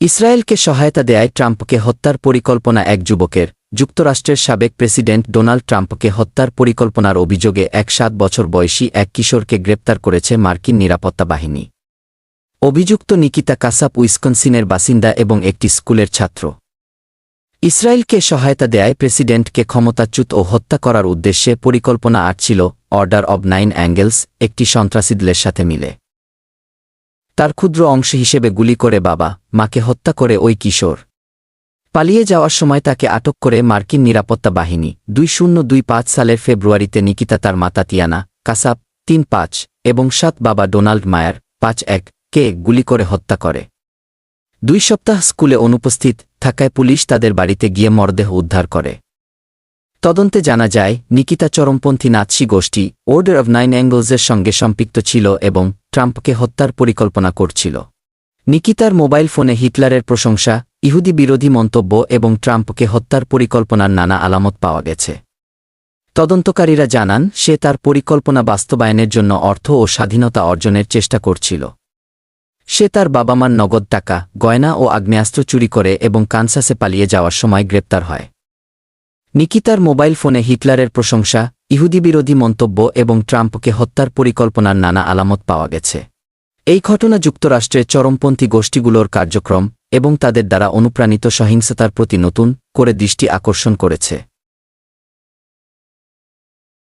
ইসরায়েলকে সহায়তা দেয়ায় ট্রাম্পকে হত্যার পরিকল্পনা এক যুবকের। যুক্তরাষ্ট্রের সাবেক প্রেসিডেন্ট ডোনাল্ড ট্রাম্পকে হত্যার পরিকল্পনার অভিযোগে এক সাত বছর বয়সী এক কিশোরকে গ্রেপ্তার করেছে মার্কিন নিরাপত্তা বাহিনী। অভিযুক্ত নিকিতা কাসাপ উইসকনসিনের বাসিন্দা এবং একটি স্কুলের ছাত্র। ইসরায়েলকে সহায়তা দেয়ায় প্রেসিডেন্টকে ক্ষমতাচ্যুত ও হত্যা করার উদ্দেশ্যে পরিকল্পনা আটছিল অর্ডার অব নাইন অ্যাঙ্গেলস, একটি সন্ত্রাসীদলের সাথে মিলে। তার ক্ষুদ্র অংশ হিসেবে গুলি করে বাবা, মাকে হত্যা করে ওই কিশোর। পালিয়ে যাওয়ার সময় তাকে আটক করে মার্কিন নিরাপত্তা বাহিনী। দুই শূন্য দুই পাঁচ সালের ফেব্রুয়ারিতে নিকিতা তার মাতা তিয়ানা কাসাপ তিন পাঁচ এবং সাত বাবা ডোনাল্ড মায়ার, পাঁচ এক, কে গুলি করে হত্যা করে। দুই সপ্তাহ স্কুলে অনুপস্থিত থাকায় পুলিশ তাদের বাড়িতে গিয়ে মরদেহ উদ্ধার করে। তদন্তে জানা যায়, নিকিতা চরমপন্থী নাৎসি গোষ্ঠী অর্ডার অব নাইন অ্যাঙ্গলসের সঙ্গে সম্পৃক্ত ছিল এবং ট্রাম্পকে হত্যার পরিকল্পনা করছিল। নিকিতার মোবাইল ফোনে হিটলারের প্রশংসা, ইহুদি বিরোধী মন্তব্য এবং ট্রাম্পকে হত্যার পরিকল্পনার নানা আলামত পাওয়া গেছে। তদন্তকারীরা জানান, সে তার পরিকল্পনা বাস্তবায়নের জন্য অর্থ ও স্বাধীনতা অর্জনের চেষ্টা করছিল। সে তার বাবা মার নগদ টাকা, গয়না ও আগ্নেয়াস্ত্র চুরি করে এবং কানসাসে পালিয়ে যাওয়ার সময় গ্রেপ্তার হয়। নিকিতার মোবাইল ফোনে হিটলারের প্রশংসা, ইহুদিবিরোধী মন্তব্য এবং ট্রাম্পকে হত্যার পরিকল্পনার নানা আলামত পাওয়া গেছে। এই ঘটনা যুক্তরাষ্ট্রের চরমপন্থী গোষ্ঠীগুলোর কার্যক্রম এবং তাদের দ্বারা অনুপ্রাণিত সহিংসতার প্রতি নতুন করে দৃষ্টি আকর্ষণ করেছে।